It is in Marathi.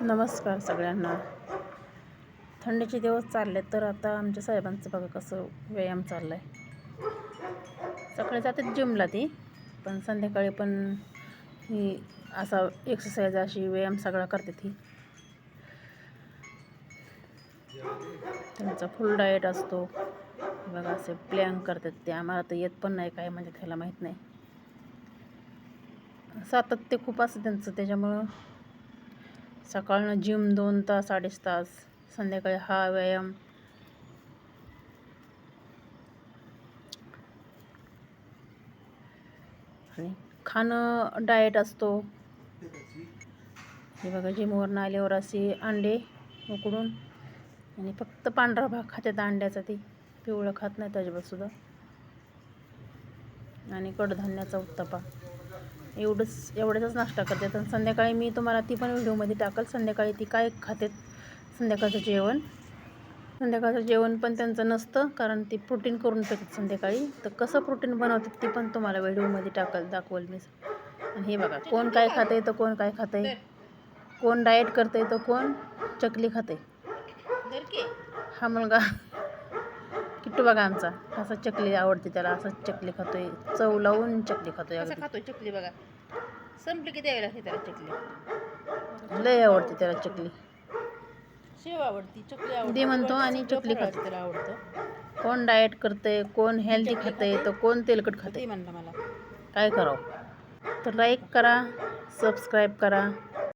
नमस्कार सगळ्यांना. थंडीचे दिवस चालले तर आता आमच्या साहेबांचं बघा कसं व्यायाम चालला आहे सकाळी जातात जिमला ती पण संध्याकाळी पण ही असा एक्सरसाइज अशी व्यायाम सगळा करते ती. त्यांचा फुल डाएट असतो. बघा असे प्लॅन करतात ते. आम्हाला तर येत पण नाही काय म्हणजे त्याला माहीत नाही. सातत्य खूप असतं त्यांचं त्याच्यामुळं सकाळनं जिम दोन तास अडीच तास संध्याकाळी हा व्यायाम. आणि खाणं डाएट असतो. हे बघा जिमवरनं आल्यावर असे अंडे उकडून आणि फक्त पांढरा भाग खात्यात अंड्याचा ते. पिवळं खात नाही अजिबात सुद्धा. आणि कडधान्याचा उत्तपा. एवढंच एवढ्याचाच नाश्ता करतात आणि संध्याकाळी मी तुम्हाला ती पण व्हिडिओमध्ये टाकल. संध्याकाळी ती काय खातात? संध्याकाळचं जेवण. संध्याकाळचं जेवण पण त्यांचं नसतं कारण ती प्रोटीन करून पेतात संध्याकाळी. तर कसं प्रोटीन बनवतात ती पण तुम्हाला व्हिडिओमध्ये टाकल दाखवल मी. आणि हे बघा कोण काय खातं तर कोण काय खातं कोण डाएट करतंय तर कोण चकली खाते हा मुलगा. किट्टू बघा आमचा. असा चकली आवडते त्याला. असंच चकली खातोय. चव लावून चकली खातोय अगदी. खातोय चकली बघा. संपली की द्यावी लागते त्याला चकली. लय आवडते त्याला चकली. शेव आवडती चकली आवडते. दे म्हणतो आणि चकली खातो. त्याला आवडतं. कोण डाएट करतंय कोण हेल्दी खातंय खाते. तर कोण तेलकट ते खाते म्हणलं मला. काय करावं? तर लाईक करा सबस्क्राईब करा.